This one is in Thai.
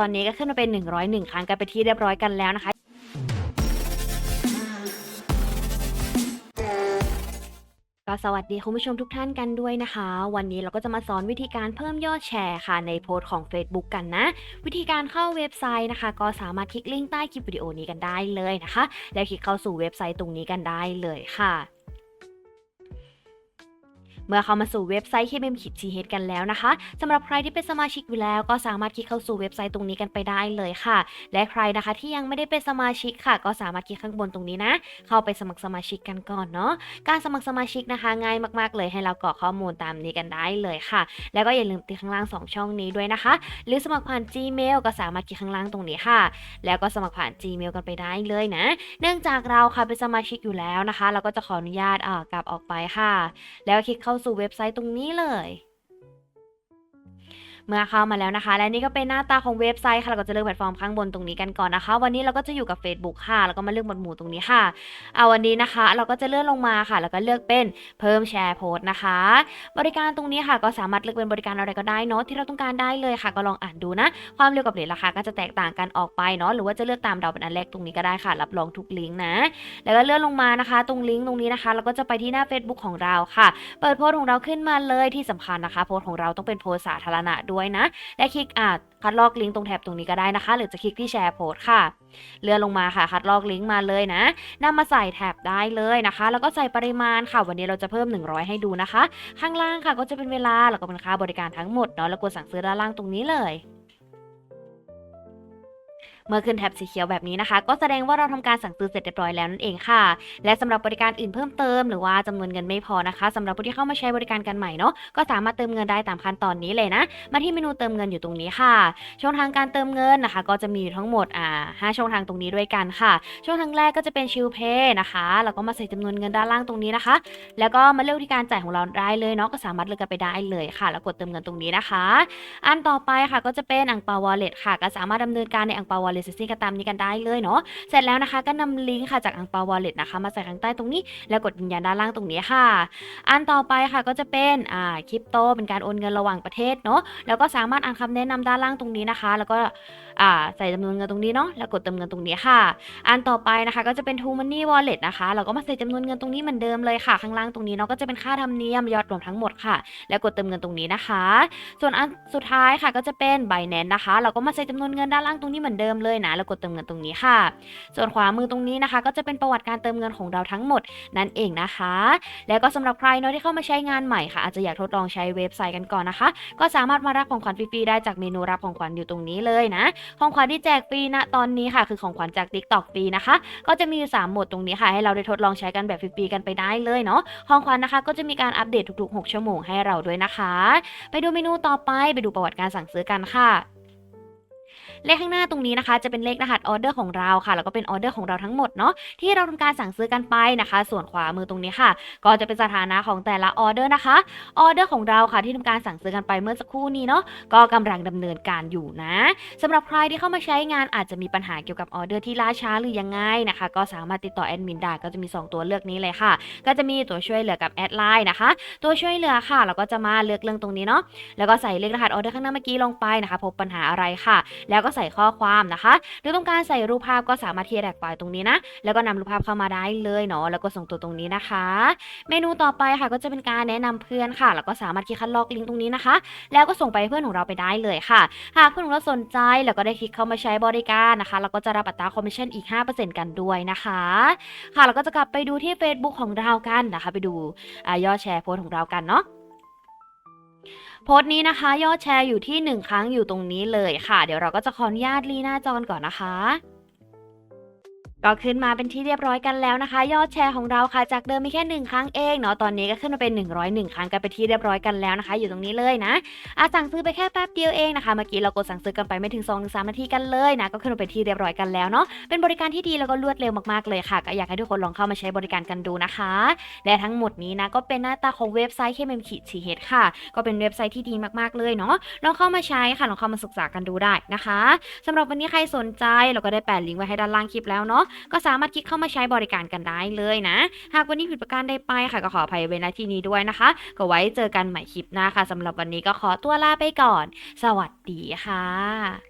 ตอนนี้ก็ขึ้นมาเป็น 101 ครั้งกันไปที่เรียบร้อยกันแล้วนะคะ ก็สวัสดีคุณผู้ชมทุกท่านกันด้วยนะคะ วันนี้เราก็จะมาสอนวิธีการเพิ่มยอดแชร์ค่ะในโพสต์ของ Facebook กันนะ วิธีการเข้าเว็บไซต์นะคะ ก็สามารถคลิกลิงก์ใต้คลิปวิดีโอนี้กันได้เลยนะคะ แล้วคลิกเข้าสู่เว็บไซต์ตรงนี้กันได้เลยค่ะ เมื่อเข้ามาสู่เว็บไซต์ KMM ขีด CH กันแล้วนะคะสำหรับใครที่เป็นสมาชิกอยู่แล้ว ก็สามารถคลิกเข้าสู่เว็บไซต์ตรงนี้กันไปได้เลยค่ะ และใครนะคะที่ยังไม่ได้เป็นสมาชิกค่ะ ก็สามารถคลิกข้างบนตรงนี้นะ เข้าไปสมัครสมาชิกกันก่อนเนาะการสมัครสมาชิกนะคะ ง่ายมากๆ เลยให้เรากรอกข้อมูลตามนี้กันได้เลยค่ะ แล้วก็อย่าลืมติดข้างล่าง 2 ช่องนี้ด้วยนะคะ หรือสมัครผ่าน Gmail ก็สามารถคลิกข้างล่างตรงนี้ค่ะ แล้วก็สมัครผ่าน Gmail กันไปได้เลยนะ เนื่องจากเราค่ะเป็นสมาชิกอยู่แล้วนะคะ เราก็จะขออนุญาตอ่ากลับออกไปค่ะ แล้วคลิกเข้าสู่เว็บไซต์ตรงนี้เลย เมื่อเข้ามาแล้วนะคะ และนี่ก็เป็นหน้าตาของเว็บไซต์ค่ะเราก็จะเลือกแพลตฟอร์มข้างบนตรงนี้กันก่อนนะคะ วันนี้เราก็จะอยู่กับ Facebook ค่ะ แล้วก็มาเลือกหมวดหมู่ตรงนี้ค่ะเอาวันนี้นะคะ เราก็จะเลื่อนลงมาค่ะ แล้วก็เลือกเป็นเพิ่มแชร์โพสต์นะคะ บริการตรงนี้ค่ะ ก็สามารถเลือกเป็นบริการอะไรก็ได้เนาะที่เราต้องการได้เลยค่ะ ก็ลองอ่านดูนะ ความเร็วกับเรทราคาก็จะแตกต่างกันออกไปเนาะหรือว่าจะเลือกตามเดาเป็นอันแรกตรงนี้ก็ได้ค่ะ รับรองทุกลิงก์นะ แล้วก็เลื่อนลงมานะคะ ตรงลิงก์ตรงนี้นะคะ เราก็จะไปที่หน้า Facebook ของเราค่ะ เปิดโพสต์ของเราขึ้นมาเลยที่สำคัญนะคะ โพสต์ของเราต้องเป็นโพสต์สาธารณะด้วยนะ และคลิกอ่าคัดลอกลิงก์ตรงแถบตรงนี้ก็ได้นะคะ หรือจะคลิกที่แชร์โพสต์ค่ะ เลื่อนลงมาค่ะ คัดลอกลิงก์มาเลยนะนำมาใส่แถบได้เลยนะคะ แล้วก็ใส่ปริมาณค่ะ วันนี้เราจะเพิ่ม 100 ให้ดูนะคะ ข้างล่างค่ะก็จะเป็นเวลาแล้วก็เป็นค่าบริการทั้งหมดเนาะ แล้วกดสั่งซื้อด้านล่างตรงนี้เลย เมื่อขึ้นแท็บสีเขียวแบบนี้นะคะ ก็แสดงว่าเราทำการสั่งซื้อเสร็จเรียบร้อยแล้วนั่นเองค่ะ และสำหรับบริการอื่นเพิ่มเติมหรือว่าจำนวนเงินไม่พอนะคะสำหรับผู้ที่เข้ามาใช้บริการกันใหม่เนาะก็สามารถเติมเงินได้ตามขั้นตอนนี้เลยนะ มาที่เมนูเติมเงินอยู่ตรงนี้ค่ะ ช่องทางการเติมเงินนะคะ ก็จะมีอยู่ทั้งหมดอ่าห้าช่องทางตรงนี้ด้วยกันค่ะ ช่องทางแรกก็จะเป็นชิลเพย์นะคะแล้วก็มาใส่จำนวนเงินด้านล่างตรงนี้นะคะ แล้วก็มาเลือกวิธีการจ่ายของเราได้เลยเนาะก็สามารถเลือกกันไปได้เลยค่ะ แล้วกดเติมเงินตรงนี้นะคะ อันต่อไปค่ะก็จะเป็นอังเปาวอลเล็ตค่ะ ก็สามารถดำเนินการในอังเปาวอลเล็ตซิ่งกันตามนี้กันได้เลยเนาะเสร็จแล้วนะคะก็นำลิงก์ค่ะจากอังเปาวอลเล็ตนะคะ มาใส่ข้างใต้ตรงนี้ แล้วกดยืนยันด้านล่างตรงนี้ค่ะ อันต่อไปค่ะก็จะเป็นอ่าคริปโตเป็นการโอนเงินระหว่างประเทศเนาะแล้วก็สามารถอ่านคำแนะนำด้านล่างตรงนี้นะคะ แล้วก็อ่าใส่จำนวนเงินตรงนี้เนาะแล้วกดเติมเงินตรงนี้ค่ะ อันต่อไปนะคะก็จะเป็น True Money Wallet นะคะเราก็มาใส่จำนวนเงินตรงนี้เหมือนเดิมเลยค่ะ ข้างล่างตรงนี้เนาะก็จะเป็นค่าธรรมเนียมยอดรวมทั้งหมดค่ะ แล้วกดเติมเงินตรงนี้นะคะ ส่วนอันสุดท้ายค่ะก็จะเป็น Binance นะคะ เราก็มาใส่จำนวนเงินด้านล่างตรงนี้เหมือนเดิมเลยเลยนะ แล้วกดเติมเงินตรงนี้ค่ะ ส่วนขวามือตรงนี้นะคะ ก็จะเป็นประวัติการเติมเงินของเราทั้งหมดนั่นเองนะคะ แล้วก็สำหรับใครเนาะที่เข้ามาใช้งานใหม่ค่ะ อาจจะอยากทดลองใช้เว็บไซต์กันก่อนนะคะ ก็สามารถมารับของขวัญฟรีๆได้จากเมนูรับของขวัญอยู่ตรงนี้เลยนะ ของขวัญที่แจกฟรีณตอนนี้ค่ะ คือของขวัญจาก TikTok ฟรีนะคะ ก็จะมีอยู่3โหมดตรงนี้ค่ะ ให้เราได้ทดลองใช้กันแบบฟรีๆกันไปได้เลยเนาะ ของขวัญนะคะ ก็จะมีการอัปเดตทุกๆ 6 ชั่วโมงให้เราด้วยนะคะ ไปดูเมนูต่อไปไปดูประวัติการสั่งซื้อกันค่ะ เลขข้างหน้าตรงนี้นะคะ จะเป็นเลขรหัสออเดอร์ของเราค่ะ แล้วก็เป็นออเดอร์ของเราทั้งหมดเนาะที่เราทำการสั่งซื้อกันไปนะคะ ส่วนขวามือตรงนี้ค่ะ ก็จะเป็นสถานะของแต่ละออเดอร์นะคะออเดอร์ของเราค่ะที่ทำการสั่งซื้อกันไปเมื่อสักครู่นี้เนาะก็กำลังดำเนินการอยู่นะสำหรับใครที่เข้ามาใช้งานอาจจะมีปัญหาเกี่ยวกับออเดอร์ที่ล่าช้าหรือยังไงนะคะ ก็สามารถติดต่อแอดมินได้ก็จะมี 2 ตัวเลือกนี้เลยค่ะ ก็จะมีตัวช่วยเหลือกับแอดไลน์นะคะ ตัวช่วยเหลือค่ะเราก็จะมาเลือกเรื่องตรงนี้เนาะแล้วก็ใส่เลขรหัสออเดอร์ข้างหน้าเมื่อกี้ลงไปนะคะ พบปัญหาอะไรค่ะ แล้วก็ใส่ข้อความนะคะ หรือต้องการใส่รูปภาพก็สามารถที่จะแท็กไฟล์ตรงนี้นะ แล้วก็นำรูปภาพเข้ามาได้เลยเนาะแล้วก็ส่งตัวตรงนี้นะคะ เมนูต่อไปค่ะก็จะเป็นการแนะนำเพื่อนค่ะ แล้วก็สามารถคลิกคัดลอกลิงก์ตรงนี้นะคะ แล้วก็ส่งไปเพื่อนของเราไปได้เลยค่ะ หากเพื่อนของเราสนใจแล้วก็ได้คลิกเข้ามาใช้บริการนะคะเราก็จะรับอัตราคอมมิชชั่นอีก 5%กันด้วยนะคะ ค่ะเราก็จะกลับไปดูที่ Facebook ของเรากันนะคะ ไปดูอยอดแชร์โพสของเรากันเนาะ โพสต์นี้นะคะ ยอดแชร์อยู่ที่ 1 ครั้งอยู่ตรงนี้เลยค่ะ เดี๋ยวเราก็จะขออนุญาตลีหน้าจอก่อนนะคะ ก็ขึ้นมาเป็นที่เรียบร้อยกันแล้วนะคะ ยอดแชร์ของเราค่ะจากเดิมมีแค่ 1 ครั้งเองเนาะตอนนี้ก็ขึ้นมาเป็น 101 ครั้งกันไปที่เรียบร้อยกันแล้วนะคะ อยู่ตรงนี้เลยนะอาสั่งซื้อไปแค่แป๊บเดียวเองนะคะเมื่อกี้เรากดสั่งซื้อกันไปไม่ถึง2องสนาทีกันเลยนะก็ขึ้นมาเป็นที่เรียบร้อยกันแล้วเนาะเป็นบริการที่ดีแล้วก็รวดเร็วมากๆเลยค่ะก็อยากให้ทุกคนลองเข้ามาใช้บริการกันดูนะคะ และทั้งหมดนี้นะก็เป็นหน้าตาของเว็บไซต์ KMM ขีด CH ค่ะ ก็เป็นเว็บไซต์ที่ดีมากๆเลยเนาะลองเข้ามาใช้ค่ะลองเข้ามาศึกษากันดูได้นะคะสำหรับวันนี้ใครสนใจเราก็ได้แปะลิงก์ไว้ให้ด้านล่างคลิปแล้วเนาะก็สามารถคลิกเข้ามาใช้บริการกันได้เลยนะ หากวันนี้ผิดประการใดไปค่ะก็ขออภัยเว้าที่นี้ด้วยนะคะ ก็ไว้เจอกันใหม่คลิปหน้าค่ะสำหรับวันนี้ก็ขอตัวลาไปก่อน สวัสดีค่ะ